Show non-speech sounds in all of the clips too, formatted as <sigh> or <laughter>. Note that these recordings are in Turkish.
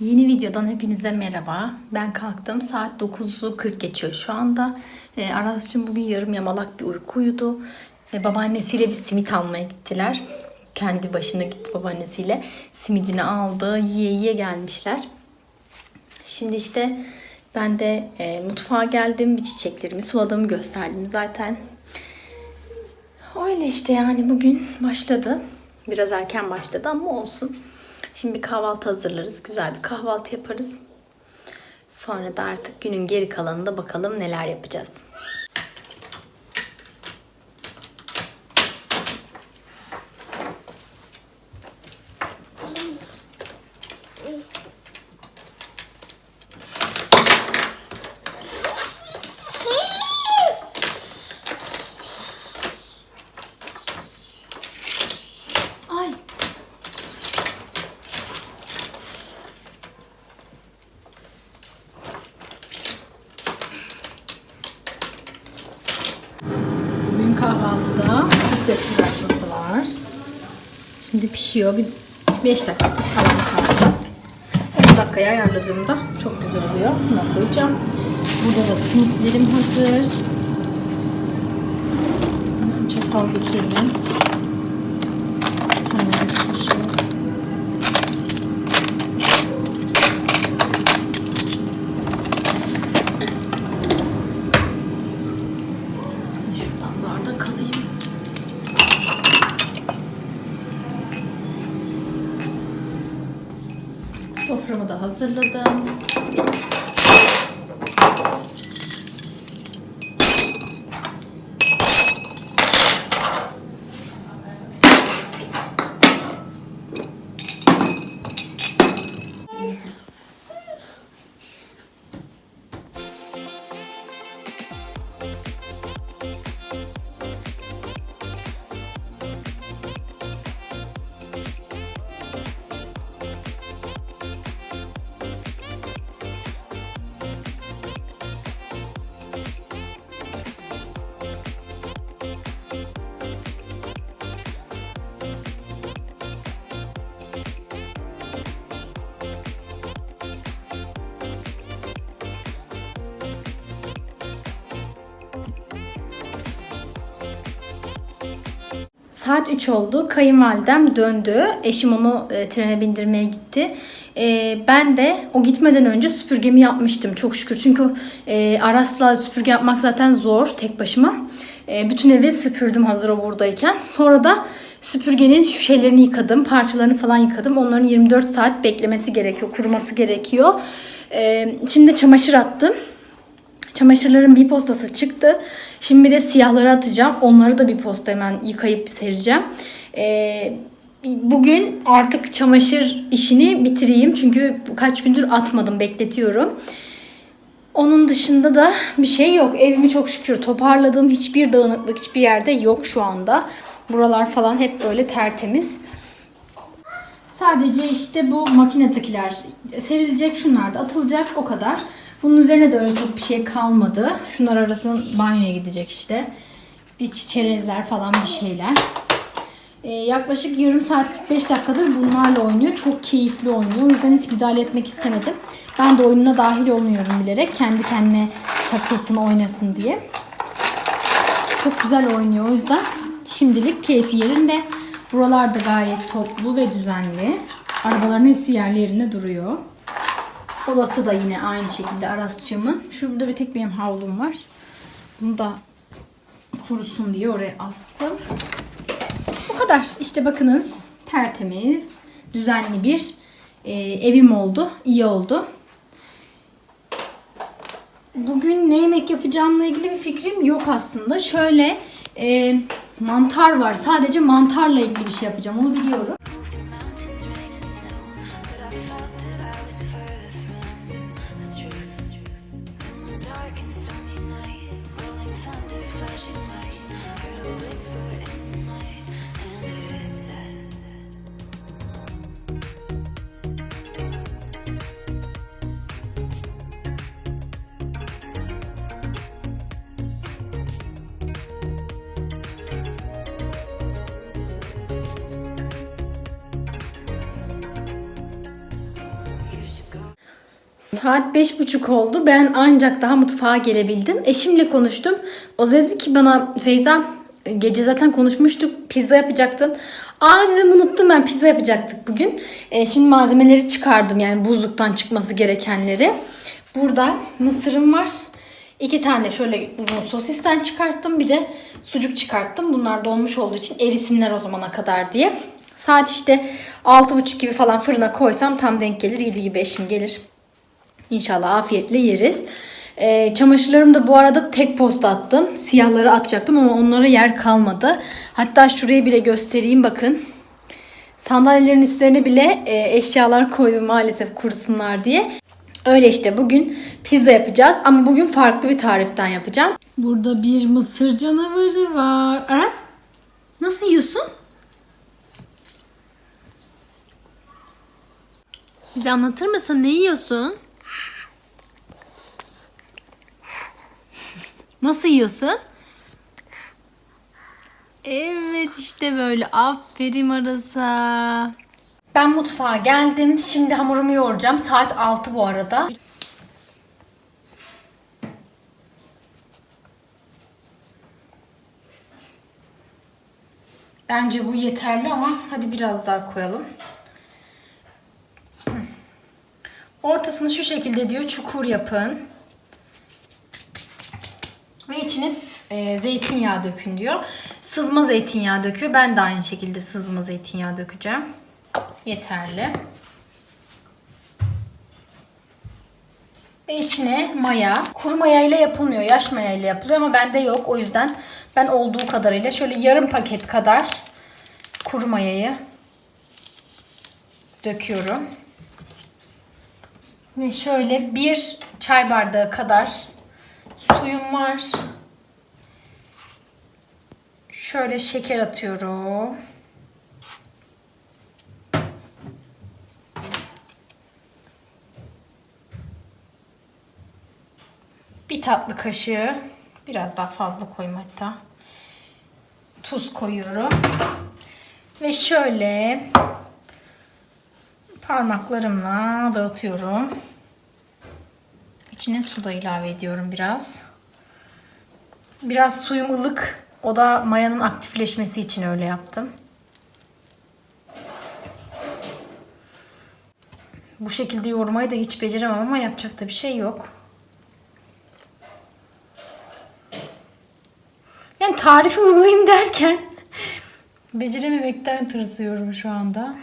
Yeni videodan hepinize merhaba. Ben kalktım. Saat 9'u 40 geçiyor şu anda. E, Aras'cığım bugün yarım yamalak bir uyku uyudu. E, babaannesiyle bir simit almaya gittiler. Kendi başına gitti babaannesiyle. Simidini aldı. Yiye yiye gelmişler. Şimdi işte ben de e, mutfağa geldim. Bir çiçeklerimi suladığımı gösterdim zaten. Öyle işte yani bugün başladı. Biraz erken başladı ama olsun. Şimdi bir kahvaltı hazırlarız. Güzel bir kahvaltı yaparız. Sonra da artık günün geri kalanında bakalım neler yapacağız. Şimdi pişiyor. Bir 5 dakikası falan kaldı. 10 dakikaya ayarladığımda çok güzel oluyor. Buna koyacağım. Burada da simitlerim hazır. Hemen çatal götürelim. Bir tane de kaşık. Şuradan bardak alayım. Soframı da hazırladım. Saat 3 oldu. Kayınvalidem döndü. Eşim onu e, trene bindirmeye gitti. E, ben de o gitmeden önce süpürgemi yapmıştım çok şükür. Çünkü e, Aras'la süpürge yapmak zaten zor tek başıma. E, bütün evi süpürdüm hazır o buradayken. Sonra da süpürgenin şu şeylerini yıkadım. Parçalarını falan yıkadım. Onların 24 saat beklemesi gerekiyor. Kuruması gerekiyor. E, şimdi çamaşır attım. Çamaşırların bir postası çıktı. Şimdi bir de siyahları atacağım. Onları da bir posta hemen yıkayıp sereceğim. Ee, bugün artık çamaşır işini bitireyim. Çünkü kaç gündür atmadım, bekletiyorum. Onun dışında da bir şey yok. Evimi çok şükür toparladığım hiçbir dağınıklık hiçbir yerde yok şu anda. Buralar falan hep böyle tertemiz. Sadece işte bu makinedekiler serilecek, şunlar da atılacak o kadar. Bunun üzerine de öyle çok bir şey kalmadı. Şunlar arasının banyoya gidecek işte. Bir çerezler falan bir şeyler. Ee, yaklaşık yarım saat 45 dakikadır bunlarla oynuyor. Çok keyifli oynuyor. O yüzden hiç müdahale etmek istemedim. Ben de oyununa dahil olmuyorum bilerek. Kendi kendine takılsın, oynasın diye. Çok güzel oynuyor o yüzden. Şimdilik keyfi yerinde. Buralar da gayet toplu ve düzenli. Arabaların hepsi yerli duruyor. Olası da yine aynı şekilde Arasçığımın. Şurada bir tek benim havlum var. Bunu da kurusun diye oraya astım. Bu kadar. İşte bakınız tertemiz, düzenli bir e, evim oldu. İyi oldu. Bugün ne yemek yapacağımla ilgili bir fikrim yok aslında. Şöyle e, mantar var. Sadece mantarla ilgili bir şey yapacağım. Onu biliyorum. Saat beş buçuk oldu. Ben ancak daha mutfağa gelebildim. Eşimle konuştum. O dedi ki bana Feyza gece zaten konuşmuştuk. Pizza yapacaktın. Aa dedim unuttum ben pizza yapacaktık bugün. E, şimdi malzemeleri çıkardım yani buzluktan çıkması gerekenleri. Burada mısırım var. İki tane şöyle uzun sosisten çıkarttım. Bir de sucuk çıkarttım. Bunlar donmuş olduğu için erisinler o zamana kadar diye. Saat işte 6.30 gibi falan fırına koysam tam denk gelir. 7 gibi eşim gelir. İnşallah afiyetle yeriz. Ee, çamaşırlarımı da bu arada tek posta attım. Siyahları atacaktım ama onlara yer kalmadı. Hatta şurayı bile göstereyim bakın. Sandalyelerin üstlerine bile e, eşyalar koydum maalesef kurusunlar diye. Öyle işte bugün pizza yapacağız ama bugün farklı bir tariften yapacağım. Burada bir mısır canavarı var. Aras nasıl yiyorsun? Bize anlatır mısın? Ne yiyorsun? Nasıl yiyorsun? Evet işte böyle. Aferin Aras'a. Ben mutfağa geldim. Şimdi hamurumu yoğuracağım. Saat 6 bu arada. Bence bu yeterli ama hadi biraz daha koyalım. Ortasını şu şekilde diyor çukur yapın. Ve içine e, zeytinyağı dökün diyor. Sızma zeytinyağı döküyor. Ben de aynı şekilde sızma zeytinyağı dökeceğim. Yeterli. Ve içine maya. Kuru maya ile yapılmıyor. Yaş maya ile yapılıyor ama bende yok. O yüzden ben olduğu kadarıyla şöyle yarım paket kadar kuru mayayı döküyorum. Ve şöyle bir çay bardağı kadar suyum var. Şöyle şeker atıyorum. Bir tatlı kaşığı, biraz daha fazla koyayım hatta. Tuz koyuyorum. Ve şöyle parmaklarımla dağıtıyorum. İçine su da ilave ediyorum biraz. Biraz suyum ılık. O da mayanın aktifleşmesi için öyle yaptım. Bu şekilde yoğurmayı da hiç beceremem ama yapacak da bir şey yok. Yani tarifi uygulayayım derken <laughs> becerememekten tırsıyorum şu anda.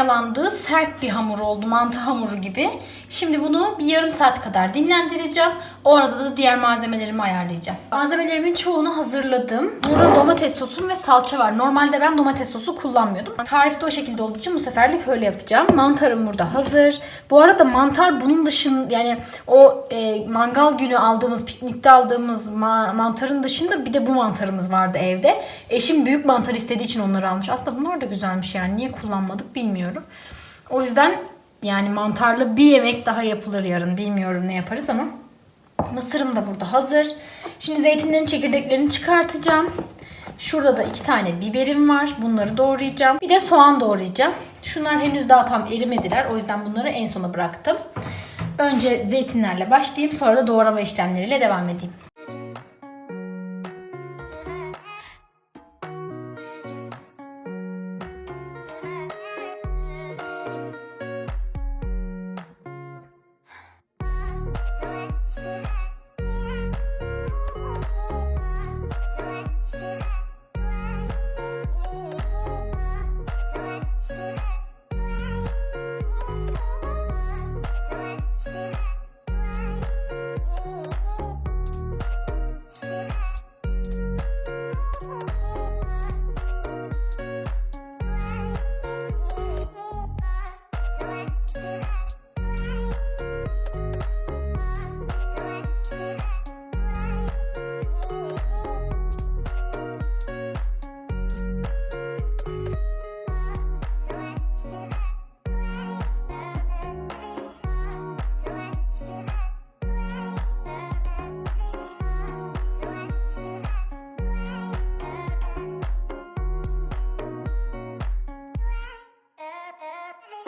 Hı. Hamurum mayalandı. Sert bir hamur oldu. Mantı hamuru gibi. Şimdi bunu bir yarım saat kadar dinlendireceğim. O arada da diğer malzemelerimi ayarlayacağım. Malzemelerimin çoğunu hazırladım. Burada domates sosum ve salça var. Normalde ben domates sosu kullanmıyordum. Tarifte o şekilde olduğu için bu seferlik öyle yapacağım. Mantarım burada hazır. Bu arada mantar bunun dışında yani o e, mangal günü aldığımız, piknikte aldığımız ma- mantarın dışında bir de bu mantarımız vardı evde. Eşim büyük mantar istediği için onları almış. Aslında bunlar da güzelmiş yani. Niye kullanmadık bilmiyorum. O yüzden yani mantarlı bir yemek daha yapılır yarın. Bilmiyorum ne yaparız ama. Mısırım da burada hazır. Şimdi zeytinlerin çekirdeklerini çıkartacağım. Şurada da iki tane biberim var. Bunları doğrayacağım. Bir de soğan doğrayacağım. Şunlar henüz daha tam erimediler. O yüzden bunları en sona bıraktım. Önce zeytinlerle başlayayım. Sonra da doğrama işlemleriyle devam edeyim.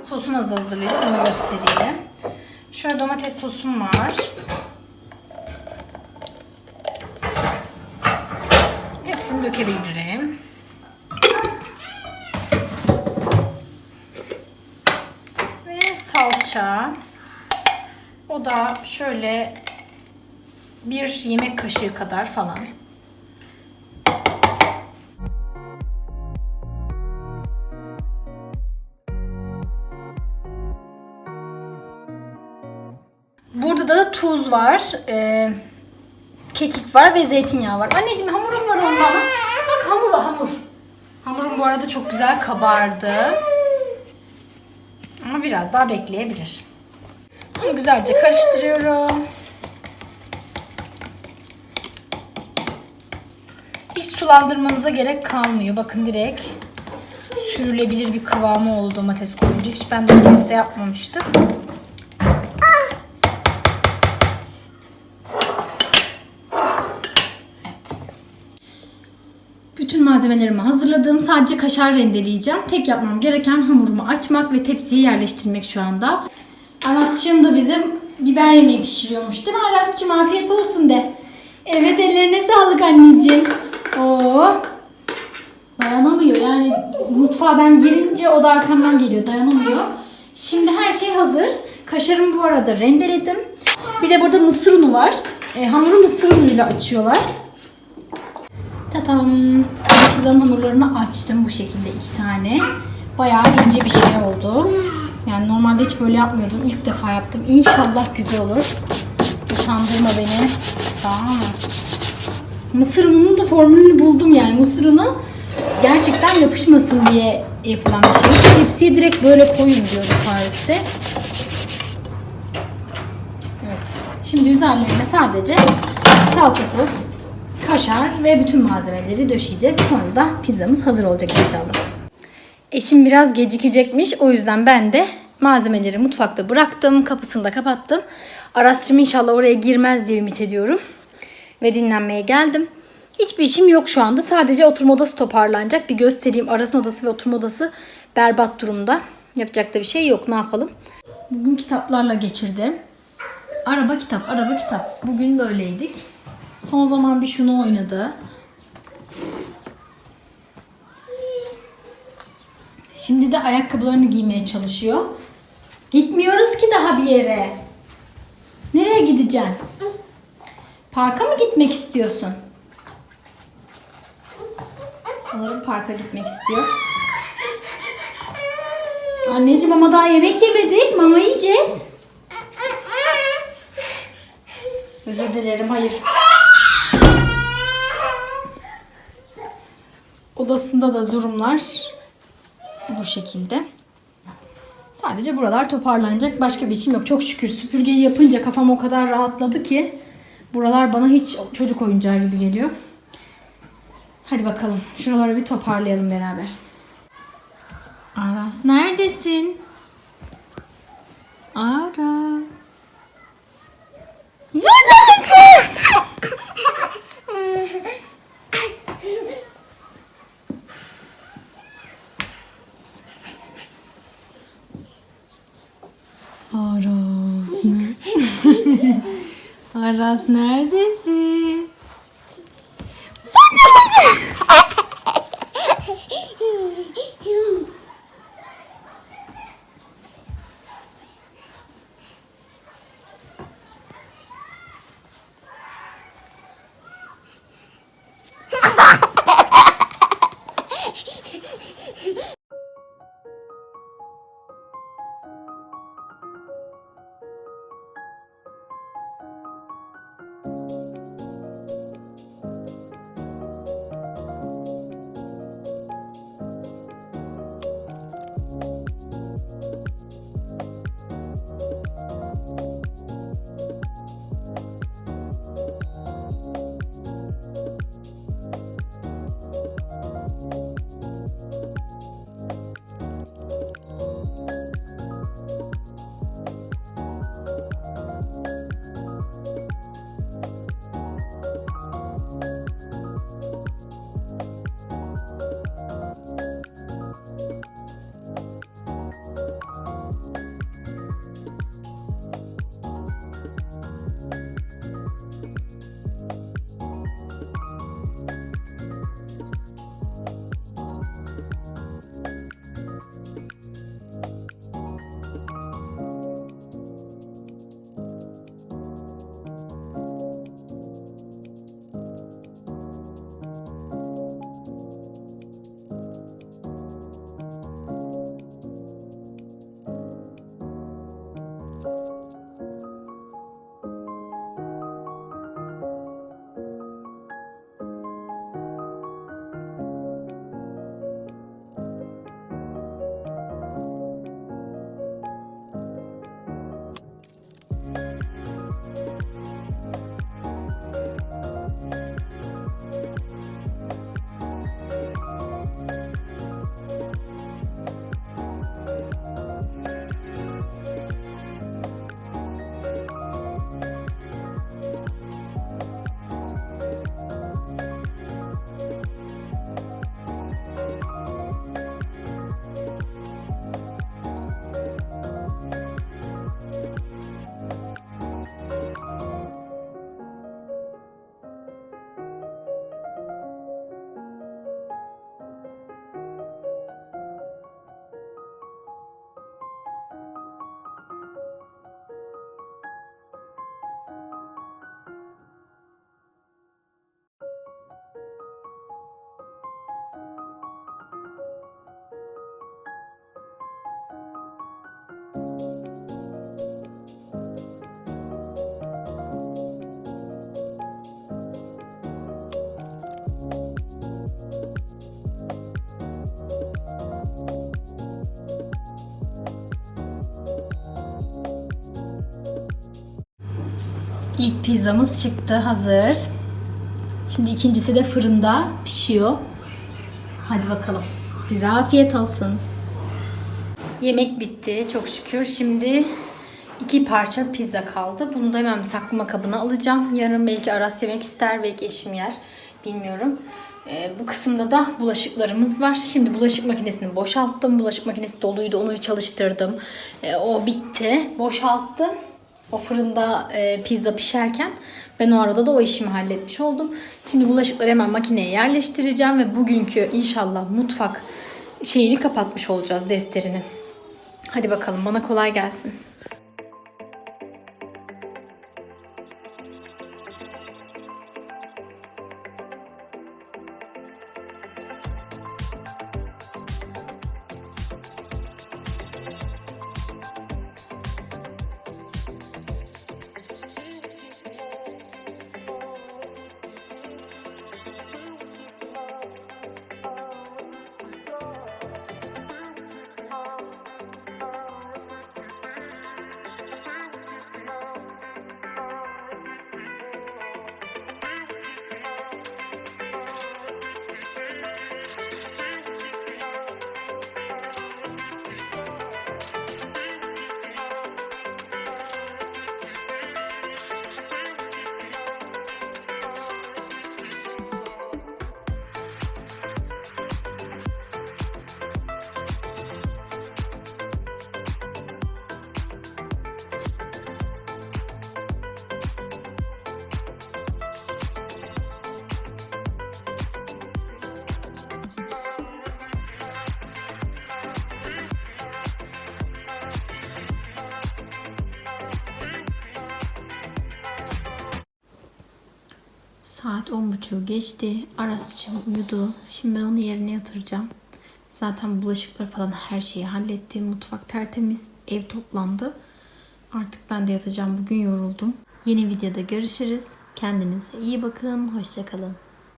Sosunu nasıl hazırlayayım onu göstereyim. Şöyle domates sosum var. Hepsini dökebilirim. Ve salça. O da şöyle bir yemek kaşığı kadar falan. Burada da tuz var, e, kekik var ve zeytinyağı var. Anneciğim hamurum var onda. Bak hamur hamur. Hamurum bu arada çok güzel kabardı. Ama biraz daha bekleyebilir. Bunu güzelce karıştırıyorum. Hiç sulandırmanıza gerek kalmıyor. Bakın direkt sürülebilir bir kıvamı oldu domates koyunca. Hiç ben domatesle yapmamıştım. Evet. Bütün malzemelerimi hazırladım. Sadece kaşar rendeleyeceğim. Tek yapmam gereken hamurumu açmak ve tepsiye yerleştirmek şu anda. Arasçığım da bizim biber yemeği pişiriyormuş değil mi Arasçığım? Afiyet olsun de. Evet ellerine sağlık anneciğim. Oo. Dayanamıyor yani mutfağa ben girince o da arkamdan geliyor dayanamıyor. Şimdi her şey hazır. Kaşarımı bu arada rendeledim. Bir de burada mısır unu var. E, hamuru mısır unuyla açıyorlar. Tatam. Pizzanın hamurlarını açtım bu şekilde iki tane. Bayağı ince bir şey oldu. Yani normalde hiç böyle yapmıyordum. İlk defa yaptım. İnşallah güzel olur. Utandırma beni. Mı? Mısır ununun da formülünü buldum yani. Mısır unu gerçekten yapışmasın diye yapılan bir şey. Tepsiye direkt böyle koyun diyordu tarifte. Evet. Şimdi üzerlerine sadece salça sos, kaşar ve bütün malzemeleri döşeyeceğiz. Sonra da pizzamız hazır olacak inşallah. Eşim biraz gecikecekmiş. O yüzden ben de malzemeleri mutfakta bıraktım. Kapısını da kapattım. Arasçım inşallah oraya girmez diye ümit ediyorum. Ve dinlenmeye geldim. Hiçbir işim yok şu anda. Sadece oturma odası toparlanacak. Bir göstereyim. Aras'ın odası ve oturma odası berbat durumda. Yapacak da bir şey yok. Ne yapalım? Bugün kitaplarla geçirdim. Araba kitap, araba kitap. Bugün böyleydik. Son zaman bir şunu oynadı. Şimdi de ayakkabılarını giymeye çalışıyor. Gitmiyoruz ki daha bir yere. Nereye gideceksin? Parka mı gitmek istiyorsun? Sanırım parka gitmek istiyor. Anneciğim ama daha yemek yemedik. Mama yiyeceğiz. Özür dilerim. Hayır. Odasında da durumlar bu şekilde. Sadece buralar toparlanacak. Başka bir işim yok. Çok şükür süpürgeyi yapınca kafam o kadar rahatladı ki buralar bana hiç çocuk oyuncağı gibi geliyor. Hadi bakalım. Şuraları bir toparlayalım beraber. Aras neredesin? Aras. Neredesin? <laughs> Aras. <laughs> Aras neredesin? İlk pizzamız çıktı hazır. Şimdi ikincisi de fırında pişiyor. Hadi bakalım. Bize afiyet olsun. Yemek bitti çok şükür. Şimdi iki parça pizza kaldı. Bunu da hemen saklama kabına alacağım. Yarın belki Aras yemek ister, belki eşim yer. Bilmiyorum. Ee, bu kısımda da bulaşıklarımız var. Şimdi bulaşık makinesini boşalttım. Bulaşık makinesi doluydu. Onu çalıştırdım. Ee, o bitti. Boşalttım. O fırında e, pizza pişerken ben o arada da o işimi halletmiş oldum. Şimdi bulaşıkları hemen makineye yerleştireceğim ve bugünkü inşallah mutfak şeyini kapatmış olacağız defterini. Hadi bakalım bana kolay gelsin. Saat 10.30 geçti. Aras'cığım uyudu. Şimdi ben onu yerine yatıracağım. Zaten bulaşıkları falan her şeyi hallettim. Mutfak tertemiz. Ev toplandı. Artık ben de yatacağım. Bugün yoruldum. Yeni videoda görüşürüz. Kendinize iyi bakın. Hoşçakalın.